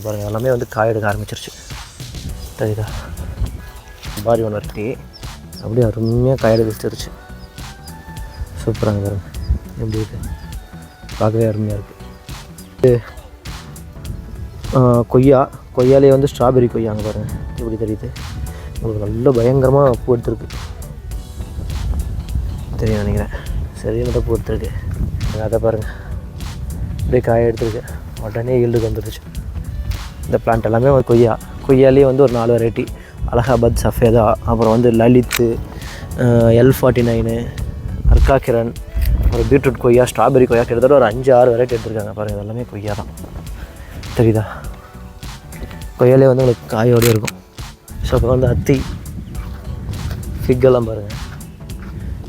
இங்க பாருங்கள் எல்லாமே வந்து காய் எடுக்க ஆரம்பிச்சிருச்சு. தெரியுதா? பாரி ஒன்று வெரைட்டி அப்படியே அருமையாக காய் எடுக்க வச்சிருச்சு சூப்பராக பாருங்க. எப்படி இருக்கு? பார்க்கவே அருமையாக இருக்குது கொய்யா. கொய்யாலே வந்து ஸ்ட்ராபெரி கொய்யா அங்கே பாருங்கள் எப்படி தெரியுது? உங்களுக்கு நல்ல பயங்கரமாக பூ எடுத்துருக்கு. தெரியும் நினைக்கிறேன். சரியான பூ எடுத்துருக்கு. அதை பாருங்கள் அப்படியே காய எடுத்துருக்கு. உடனே ஈல்டுக்கு வந்துடுச்சு இந்த பிளான்ட் எல்லாமே கொய்யா. கொய்யாலேயே வந்து ஒரு நாலு வெரைட்டி அலகாபாத் சஃபேதா அப்புறம் வந்து Lalit L forty nine Arka Kiran அப்புறம் பீட்ரூட் கொய்யா ஸ்ட்ராபெரி கொய்யா கிட்டத்தட்ட ஒரு அஞ்சு ஆறு வெரைட்டி எடுத்திருக்காங்க. பாருங்கள் எல்லாமே கொய்யா தான். தெரியுதா? கொய்யாலே வந்து உங்களுக்கு காயோடய இருக்கும். ஸோ அப்போ வந்து அத்தி ஃபிக்கெல்லாம் பாருங்கள்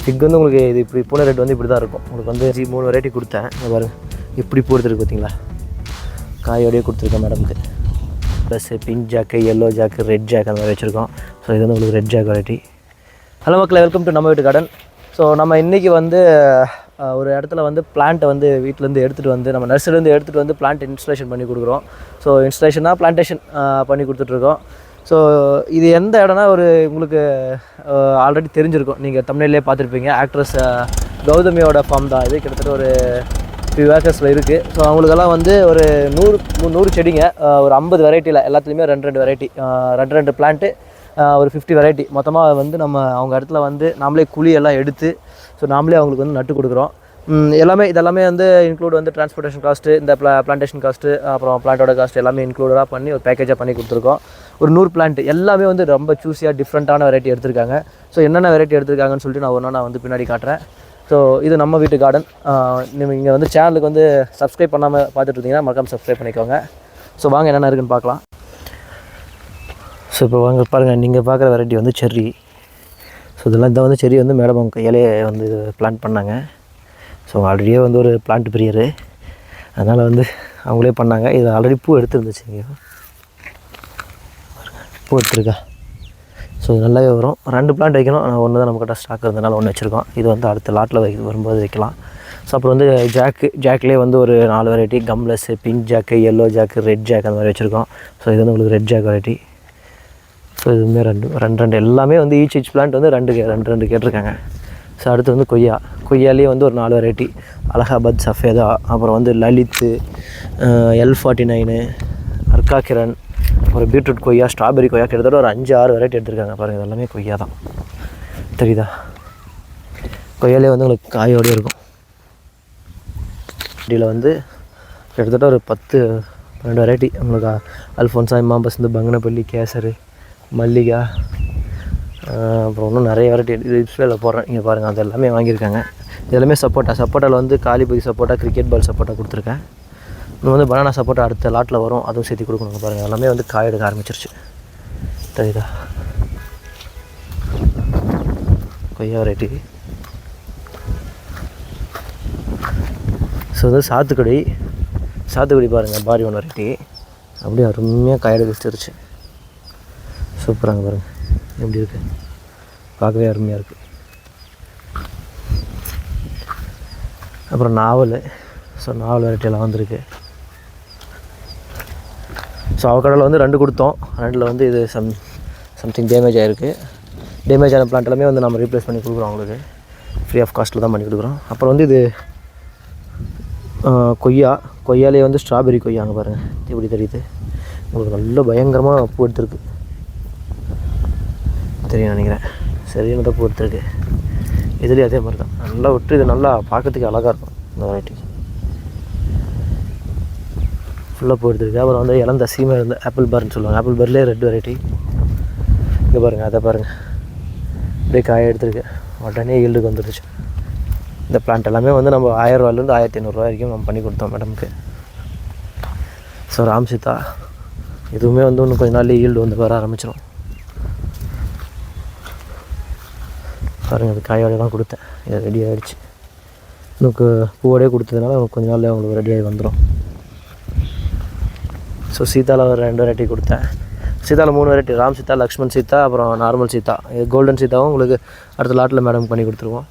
ஃபிக் வந்து உங்களுக்கு இது இப்படி பூனை ரேட் வந்து இப்படி தான் இருக்கும். உங்களுக்கு வந்து ஜி மூணு வெரைட்டி கொடுத்தேன். பாருங்கள் எப்படி இப்படி பூ எடுத்துருக்கு பார்த்தீங்களா காயோடய கொடுத்துருக்கேன் மேடம்க்கு plus pink jack yellow jack red jack அந்த மாதிரி வச்சுருக்கோம். ஸோ இது வந்து உங்களுக்கு ரெட் ஜாக் குவாலிட்டி ஹலோ மக்களை வெல்கம் டு நம்ம வீட்டு கார்டன் ஸோ நம்ம இன்றைக்கி வந்து ஒரு இடத்துல வந்து பிளான்ட்டை வந்து வீட்டிலேருந்து எடுத்துகிட்டு வந்து நம்ம நர்சரிலேருந்து எடுத்துகிட்டு வந்து பிளான்ட் இன்ஸ்டலேஷன் பண்ணி கொடுக்குறோம். ஸோ இன்ஸ்டலேஷனாக பிளான்டேஷன் பண்ணி கொடுத்துட்ருக்கோம். ஸோ இது எந்த இடம்னா ஒரு உங்களுக்கு ஆல்ரெடி தெரிஞ்சிருக்கும். நீங்கள் தமிழ்லேயே பார்த்துருப்பீங்க. ஆக்ட்ரஸ் கௌதமியோட ஃபார்ம் தான் இது. கிட்டத்தட்ட ஒரு ஃபியூ ஏக்கர்ஸில் இருக்குது ஸோ அவங்களுக்கெல்லாம் வந்து ஒரு நூறு நூறு செடிங்க. ஒரு ஐம்பது வெரைட்டியில் எல்லாத்துலேயுமே ரெண்டு ரெண்டு வெரைட்டி ரெண்டு ரெண்டு பிளான்ட்டு ஒரு ஃபிஃப்டி வெரைட்டி மொத்தமாக வந்து நம்ம அவங்க இடத்துல வந்து நாமளே குழி எல்லாம் எடுத்து ஸோ நாமளே அவங்களுக்கு வந்து நட்டு கொடுக்குறோம். எல்லாமே இதெல்லாமே வந்து இன்க்ளூட் வந்து டிரான்ஸ்போர்ட்டேஷன் காஸ்ட்டு இந்த ப்ளா பிளான்டேஷன் காஸ்ட்டு அப்புறம் பிளான்ட்டோட காஸ்ட் எல்லாமே இன்க்ளூடடாக பண்ணி ஒரு பேக்கேஜாக பண்ணி கொடுத்துருக்கோம். ஒரு நூறு பிளான்ட் எல்லாமே வந்து ரொம்ப சூஸியாக டிஃப்ரெண்ட்டான வெரைட்டி எடுத்திருக்காங்க. ஸோ என்னென்ன வெரைட்டி எடுத்திருக்காங்கன்னு சொல்லிட்டு நான் ஒன்றா நான் வந்து பின்னாடி காட்டுறேன். ஸோ இது நம்ம வீட்டு கார்டன் நீங்கள் இங்கே வந்து சேனலுக்கு வந்து சப்ஸ்கிரைப் பண்ணாமல் பார்த்துட்டு இருந்தீங்கன்னா மறக்காம சப்ஸ்கிரைப் பண்ணிக்கோங்க. ஸோ வாங்க என்னென்ன இருக்குன்னு பார்க்கலாம். ஸோ இப்போ வாங்க பாருங்கள் நீங்கள் பார்க்குற வெரைட்டி வந்து செர்ரி ஸோ இதெல்லாம் இந்த வந்து செர்ரி வந்து மேடம் அவங்க கையிலே வந்து பிளான்ட் பண்ணாங்க. ஸோ ஆல்ரெடியே வந்து ஒரு பிளான்ட் பிரியரு. அதனால் வந்து அவங்களே பண்ணாங்க. இது ஆல்ரெடி பூ எடுத்துருந்துச்சு இங்கே. பூ எடுத்துருக்கா. ஸோ இது நல்லாவே வரும். ரெண்டு பிளான்ட் வைக்கணும். ஆனால் ஒன்று தான் நம்மக்கிட்ட ஸ்டாக் இருந்ததுனால ஒன்று வச்சுருக்கோம். இது வந்து அடுத்த லாட்டில் வைக்க வரும்போது வைக்கலாம். ஸோ அப்புறம் வந்து ஜாக்கு ஜாக்லேயே வந்து ஒரு நாலு variety கம்லஸ் pink jack yellow jack red jack அந்த மாதிரி வச்சுருக்கோம். ஸோ இது வந்து உங்களுக்கு ரெட் ஜாக் வெரைட்டி ஸோ இதுவுமே ரெண்டு ரெண்டு ரெண்டு எல்லாமே வந்து ஈச் ஈச் பிளான்ட் வந்து ரெண்டு கே- ரெண்டு ரெண்டு கேட்டிருக்காங்க. ஸோ அடுத்து வந்து கொய்யா. கொய்யாலேயே வந்து ஒரு நாலு வெரைட்டி அலகாபாத் சஃபேதா அப்புறம் வந்து Lalit L forty nine Arka Kiran அப்புறம் பீட்ரூட் கொய்யா ஸ்ட்ராபெரி கொய்யா கிட்டத்தட்ட ஒரு அஞ்சு ஆறு வெரைட்டி எடுத்திருக்காங்க. பாருங்கள் எல்லாமே கொய்யா தான். தெரியுதா? கொய்யாலே வந்து உங்களுக்கு காயோடய இருக்கும். இதில் வந்து கிட்டத்தட்ட ஒரு பத்து பன்னெண்டு வெரைட்டி உங்களுக்கு அல்ஃபோன்சா இமாம்பஸ் பங்கனப்பள்ளி கேசரு மல்லிகா அப்புறம் இன்னும் நிறைய வெரைட்டி இது டிஸ்பிளேல போடுறேன். இங்கே பாருங்கள் அது எல்லாமே வாங்கியிருக்காங்க. இது எல்லாமே சப்போட்டா. சப்போட்டாவில் வந்து காலிபதி சப்போட்டா கிரிக்கெட் பால் சப்போட்டா கொடுத்துருக்கேன். இன்னும் வந்து பனானா சப்போட்டா அடுத்த லாட்டில் வரும். அதுவும் சேர்த்து கொடுக்கணும் பாருங்கள் எல்லாமே வந்து காய் எடுக்க ஆரம்பிச்சிருச்சு. தெரியுதா? கொய்யா வெரைட்டி ஸோ வந்து சாத்துக்குடி. சாத்துக்குடி பாருங்கள் பாரி ஒன் வெரைட்டி அப்படியே அருமையாக காய் எடுக்க வச்சிருச்சு. சூப்பராங்க பாருங்கள் எப்படி இருக்குது பார்க்கவே அருமையாக இருக்குது அப்புறம் நாவல். ஸோ நாவல் வெரைட்டியெல்லாம் வந்திருக்கு. ஸோ அவக்கடலில் வந்து ரெண்டு கொடுத்தோம். ரெண்டில் வந்து இது சம் சம்திங் டேமேஜ் ஆகிருக்கு டேமேஜ் ஆன பிளான்ட் எல்லாமே வந்து நம்ம ரீப்ளேஸ் பண்ணி கொடுக்குறோம் அவங்களுக்கு. ஃப்ரீ ஆஃப் காஸ்ட்டில் தான் பண்ணி கொடுக்குறோம். அப்புறம் வந்து இது கொய்யா. கொய்யாலே வந்து ஸ்ட்ராபெரி கொய்யா அங்கே பாருங்கள் எப்படி தெரியுது? உங்களுக்கு நல்ல பயங்கரமாக பூ எடுத்துருக்கு. தெரியும் நினைக்கிறேன். சரியானதாக பூ எடுத்துருக்கு. இதுலேயும் அதே மாதிரி தான். நல்லா விட்டு இது நல்லா பார்க்கறதுக்கு அழகாக இருக்கும். இந்த வெரைட்டி ஃபுல்லாக போயிடுது. அப்புறம் வந்து இளந்த சீமை இருந்த ஆப்பிள் பார்னு சொல்லுவாங்க. ஆப்பிள் பார்லேயே ரெட் வெரைட்டி இங்கே பாருங்கள் அதை பாருங்கள் அப்படியே காய எடுத்துருக்கு. உடனே ஈல்டுக்கு வந்துடுச்சு. இந்த பிளான்ட் எல்லாமே வந்து நம்ம ஆயிரரூவாலேருந்து ஆயிரத்தி ஐநூறுரூவா வரைக்கும் நம்ம பண்ணி கொடுத்தோம் மேடம்க்கு ஸோ ராம் சீதா இதுவுமே வந்து இன்னும் கொஞ்ச நாள்லேயே ஈல்டு வந்து வர ஆரம்பிச்சிடும் பாருங்கள் அது காயோட தான் கொடுத்தேன். இது ரெடி ஆகிடுச்சு இன்னும் பூவோடய கொடுத்ததுனால கொஞ்ச நாள்ல அவங்களுக்கு ரெடியாகி வந்துடும் ஸோ சீதாவில் ஒரு ரெண்டு வெரைட்டி கொடுத்தேன். சீதாவில் மூணு வெரைட்டி. ராம் சீதா லக்ஷ்மண் சீதா அப்புறம் நார்மல் சீதா. இது கோல்டன் சீதாவும் உங்களுக்கு அடுத்த லாட்டில் மேடம் பண்ணி கொடுத்துருவோம்.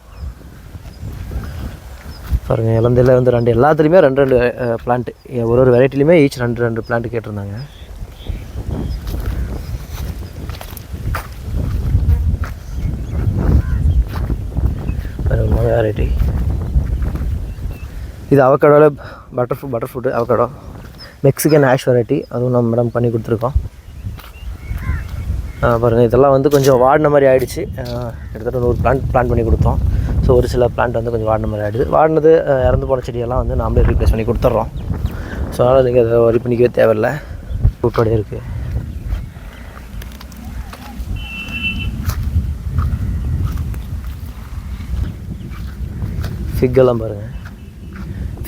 பாருங்கள் இலந்தையில் வந்து ரெண்டு எல்லாத்துலேயுமே ரெண்டு ரெண்டு பிளான்ட் ஒரு ஒரு வெரைட்டிலையுமே ஈச் ரெண்டு ரெண்டு பிளான்ட் கேட்டிருந்தாங்க. வெரைட்டி இது அவக்கடோவில் butter fruit butter fruit avocado Mexican Hass variety அதுவும் நம்ம மேடம் பண்ணி கொடுத்துருக்கோம். பாருங்கள் இதெல்லாம் வந்து கொஞ்சம் வாடின மாதிரி ஆகிடுச்சு கிட்டத்தட்ட நூறு பிளான்ட் பிளான் பண்ணி கொடுத்தோம். ஸோ ஒரு சில பிளான்ட் வந்து கொஞ்சம் வாடின மாதிரி ஆகிடுது வாடினது இறந்து போன செடியெல்லாம் வந்து நாமளே ரீப்ளேஸ் பண்ணி கொடுத்துட்றோம் ஸோ அதனால் நீங்கள் அதை வரி பண்ணிக்கவே தேவையில்லை. ஃப்ரூட்டோடய இருக்குது ஃபிக்கெல்லாம் பாருங்கள்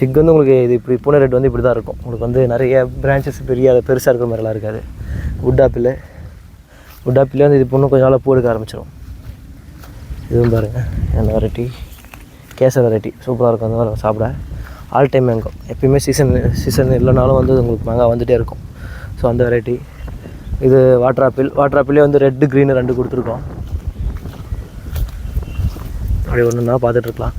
ஃபிக் வந்து உங்களுக்கு இது இப்படி பூனை ரெட் வந்து இப்படி தான் இருக்கும். உங்களுக்கு வந்து நிறைய பிரான்ச்சஸ் பெரிய பெருசாக இருக்கிற மாதிரிலாம் இருக்காது. வுட் ஆப்பிள் வுட் ஆப்பிளே வந்து இது இன்னும் கொஞ்சம் நாளாக பூ எடுக்க ஆரம்பிச்சிடும் இதுவும் பாருங்கள் அந்த வெரைட்டி கேசர் வெரைட்டி சூப்பராக இருக்கும். அந்த மாதிரி சாப்பிட. ஆல் டைம் மேங்கோ எப்பயுமே சீசன் சீசன் இல்லைனாலும் வந்து உங்களுக்கு மேங்கா வந்துகிட்டே இருக்கும். ஸோ அந்த வெரைட்டி இது வாட்டர் ஆப்பிள் வாட்டர் ஆப்பிளே வந்து ரெட்டு க்ரீனு ரெண்டு கொடுத்துருக்கோம். அப்படி ஒன்று தான் பார்த்துட்ருக்கலாம்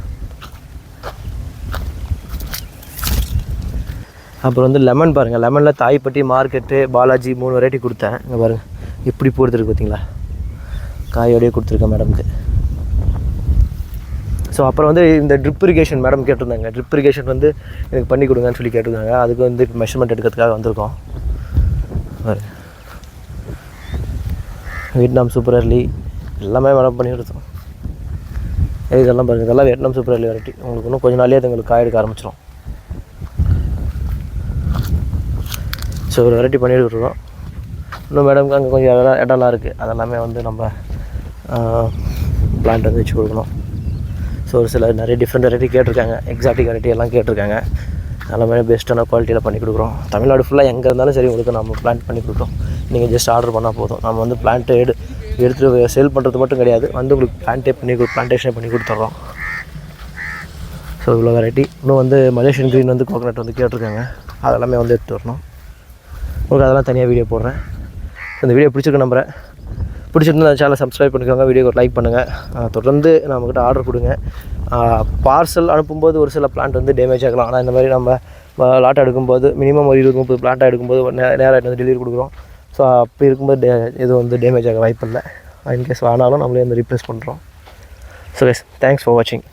அப்புறம் வந்து லெமன் பாருங்கள் லெமனில் தாய்ப்பட்டி மார்க்கெட்டு பாலாஜி மூணு வெரைட்டி கொடுத்தேன். இங்கே பாருங்கள் எப்படி போடுறதுக்கு பார்த்தீங்களா காயோடய கொடுத்துருக்கேன் மேடம்க்கு ஸோ அப்புறம் வந்து இந்த ட்ரிப் இரிகேஷன் மேடம் கேட்டிருந்தாங்க. ட்ரிப் இரிகேஷன் வந்து எனக்கு பண்ணி கொடுங்கன்னு சொல்லி கேட்டிருந்தாங்க. அதுக்கு வந்து மெஷர்மெண்ட் எடுக்கிறதுக்காக வந்திருக்கோம். வியட்நாம் சூப்பர் அர்லி எல்லாமே மேடம் பண்ணி கொடுத்தோம். இதெல்லாம் பாருங்கள் இதெல்லாம் வியட்நாம் சூப்பர் அர்லி வெரைட்டி உங்களுக்கு இன்னும் கொஞ்ச நாளே அது உங்களுக்கு காய் எடுக்க ஆரம்பிச்சிடும் ஸோ ஒரு வெரைட்டி பண்ணிட்டு விட்ருக்கோம் இன்னும் மேடம்க்கு அங்கே கொஞ்சம் இடம் இடம்லாம் இருக்குது அதெல்லாமே வந்து நம்ம பிளான்ட் வந்து வச்சு கொடுக்கணும். ஸோ ஒரு சில நிறைய டிஃப்ரெண்ட் வெரைட்டி கேட்டிருக்காங்க. எக்ஸாட்டிக் வெரைட்டி எல்லாம் கேட்டிருக்காங்க. எல்லாமே பெஸ்ட்டான குவாலிட்டியில் பண்ணி கொடுக்குறோம். தமிழ்நாடு ஃபுல்லாக எங்கே இருந்தாலும் சரி உங்களுக்கு நம்ம பிளான்ட் பண்ணி கொடுக்குறோம். நீங்கள் ஜஸ்ட் ஆர்டர் பண்ணால் போதும். நம்ம வந்து பிளான்ட்டு எடு எடுத்துகிட்டு சேல் பண்ணுறது மட்டும் கிடையாது. வந்து உங்களுக்கு பிளான்ட்டே பண்ணி பிளான்டேஷனே பண்ணி கொடுத்துட்றோம் ஸோ இவ்வளோ வெரைட்டி இன்னும் வந்து மலேசியன் க்ரீன் வந்து கோகனட் வந்து கேட்டிருக்காங்க. அதெல்லாமே வந்து எடுத்து வரணும். உங்களுக்கு அதெல்லாம் தனியாக வீடியோ போடுறேன். இந்த வீடியோ பிடிச்சிருக்கு நம்புகிறேன் பிடிச்சிருந்தா சேனலை சப்ஸ்கிரைப் பண்ணிக்கோங்க வீடியோ லைக் பண்ணுங்கள் தொடர்ந்து நம்மக்கிட்ட ஆர்டர் கொடுங்க. பார்சல் அனுப்பும்போது ஒரு சில பிளான்ட் வந்து டேமேஜ் ஆகலாம். ஆனால் இந்த மாதிரி நம்ம லாட் எடுக்கும்போது மினிமம் ஒரு இருபது முப்பது பிளான்ட் எடுக்கும்போது நே- வந்து டெலிவரி கொடுக்குறோம். ஸோ அப்படி இருக்கும்போது டே எதுவும் வந்து டேமேஜ் ஆக வாய்ப்பு இல்லை இன்கேஸ் ஆனாலும் நம்மளே வந்து ரீப்ளேஸ் பண்ணுறோம் ஸோ எஸ் தேங்க்ஸ் ஃபார் வாட்சிங்